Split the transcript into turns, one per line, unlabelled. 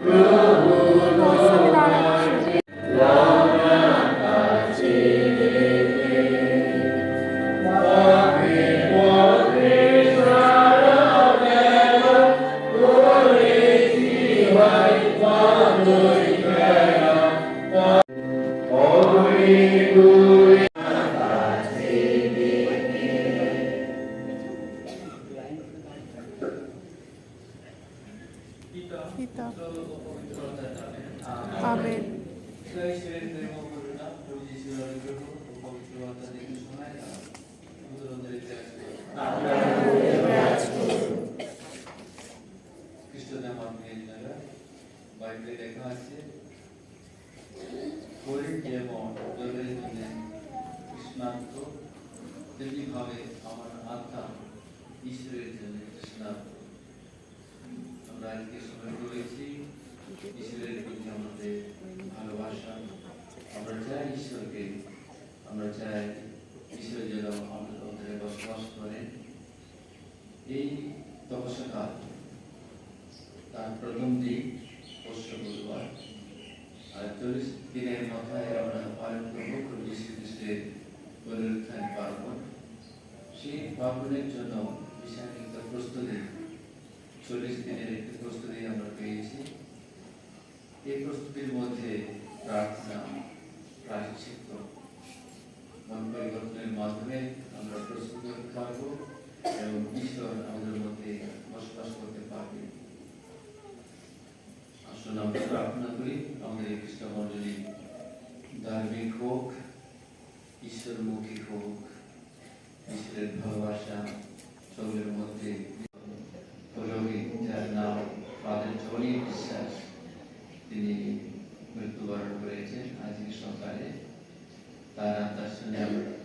Amen. পিতা
বাইবেলে লেখা আছে জন্য তেমনিভাবে আমার আত্মা ঈশ্বরের জন্য আজকে সময় করেছি ঈশ্বরের প্রতি আমাদের ভালোবাসা। আমরা চাই ঈশ্বরকে, আমরা চাই ঈশ্বর যেন আমাদের মধ্যে বসবাস করেন। এই তপস্যা কাল তার প্রথম দিন পশ্চ বুধবার। আর চল্লিশ দিনের মাথায় আমরা পালন করব প্রভু যীশু খ্রিস্টের পুনরুত্থান পার্বণ। সেই পার্বণের জন্য বিশাল একটা প্রস্তুতি চল্লিশ দিনের একটি প্রস্তুতি আমরা পেয়েছি এই প্রস্তুতির মধ্যে প্রার্থনা প্রায়শ্চিত্ত মন পরিবর্তনের মাধ্যমে আমরা প্রস্তুত হতে পারবো এবং ঈশ্বর আমাদের মধ্যে বসবাস করতে পারবে আসুন আমরা প্রার্থনা করি আমাদের এই খ্রিস্ট মণ্ডলী ধার্মিক হোক ঈশ্বরমুখী হোক ঈশ্বরের ভালোবাসা সবের মধ্যে করেছেন আজকে সকালে তার আত্মার সঙ্গে